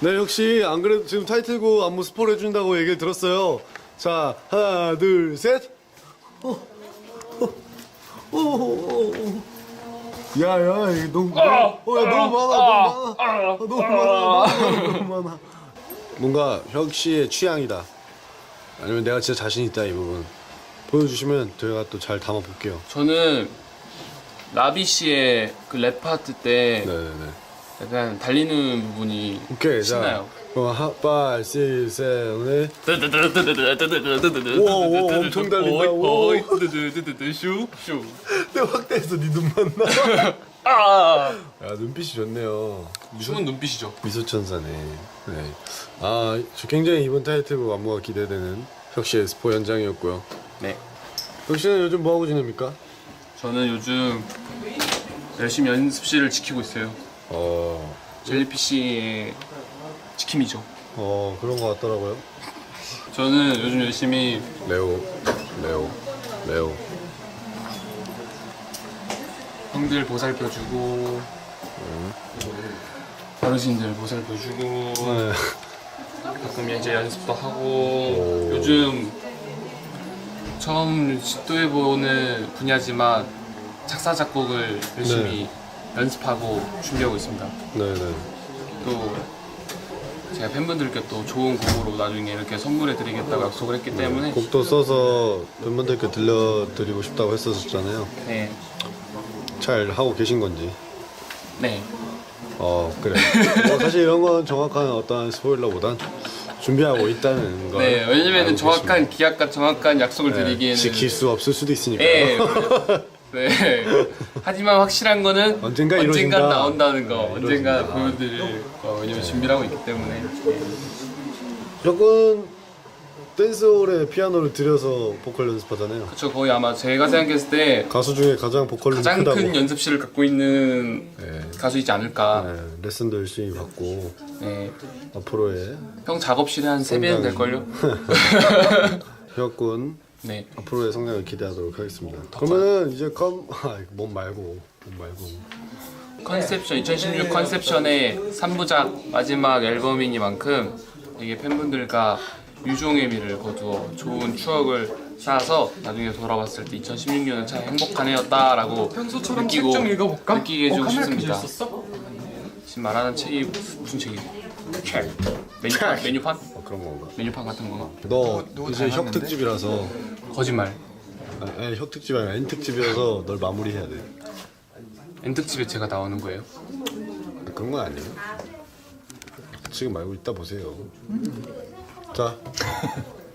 네, 역시 안 그래도 지금 타이틀곡 안무 스포를 해준다고 얘기를 들었어요. 자, 하나, 둘, 셋. 어, 어, 어, 어, 어. 야, 야, 이거 너무, 어, 야, 너무 많아, 너무 많아, 아, 너무 많아, 너무 많아. 뭔가 혁 씨의 취향이다. 아니면 내가 진짜 자신 있다 이 부분 보여주시면 저희가 또 잘 담아볼게요. 저는 라비 씨의 그 랩 파트 때 네네네. 약간 달리는 부분이 오케이, 신나요. 자, 그럼 핫발, 시, 셋, 넷. 오, 오, 엄청 달린다, 오. 슈, 슈. 내 확대해서 네 눈만 나. 아! 야 눈빛이 좋네요. 춤은 눈빛이죠. 미소 천사네. 네. 아, 저 굉장히 이번 타이틀곡 안무가 기대되는 혁씨의 스포 현장이었고요. 네. 혁씨는 요즘 뭐 하고 지냅니까? 저는 요즘 열심히 연습실을 지키고 있어요. 어, 젤리피쉬의 지킴이죠. 어 그런 거 같더라고요. 저는 요즘 열심히 레오, 레오, 레오. 형들 보살펴주고 어르신들 보살펴주고 네. 가끔 이제 연습도 하고 오. 요즘 처음 시도해보는 분야지만 작사 작곡을 열심히 연습하고 준비하고 있습니다. 네네. 또 제가 팬분들께 또 좋은 곡으로 나중에 이렇게 선물해 드리겠다고 약속을 했기 때문에 곡도 써서 팬분들께 들려드리고 싶다고 했었잖아요. 네, 잘 하고 계신 건지. 네, 어 그래. 뭐 사실 이런 건 정확한 어떠한 스포일러보단 준비하고 있다는 걸. 네. 왜냐면은 알고 정확한 기약과 정확한 약속을. 네, 드리기에는 지킬 수 없을 수도 있으니까. 예. 네. 하지만 확실한 거는 언젠가 이루어진다. 나온다는 거, 네, 언젠가 이루어진다. 보여드릴 거. 왜냐면 준비를 하고 있기 때문에. 조금 댄스홀에 피아노를 들여서 보컬 연습하잖아요. 그쵸 거의 아마 제가 생각했을 때 가수 중에 가장 보컬룸이 가장 크다고. 큰 연습실을 갖고 있는 네. 가수이지 않을까. 네, 레슨도 열심히 받고 네. 앞으로의 형 작업실에 한 3배는 될걸요? 혁군 네. 앞으로의 성장을 기대하도록 하겠습니다. 그러면은 이제 컴... 아, 몸 말고 몸 말고 컨셉션 2016 컨셉션의 3부작 마지막 앨범이니만큼 이게 팬분들과 유종의 미를 거두어 좋은 추억을 쌓아서 나중에 돌아봤을 때 2016년은 참 행복한 해였다라고 평소처럼 느끼고 책좀 읽어볼까? 느끼게 어, 해주고 카메라 싶습니다. 지금 말하는 책이 무슨 책이지? 책 메뉴판 메뉴판 어, 그런 건가? 메뉴판 같은 거너 누구 이제 혁 닮았는데? 특집이라서 거짓말. 아니, 아니 혁 특집이 아니라 N 특집이라서 널 마무리해야 돼. N 특집에 제가 나오는 거예요. 그런 건 아니에요. 지금 말고 이따 보세요. 자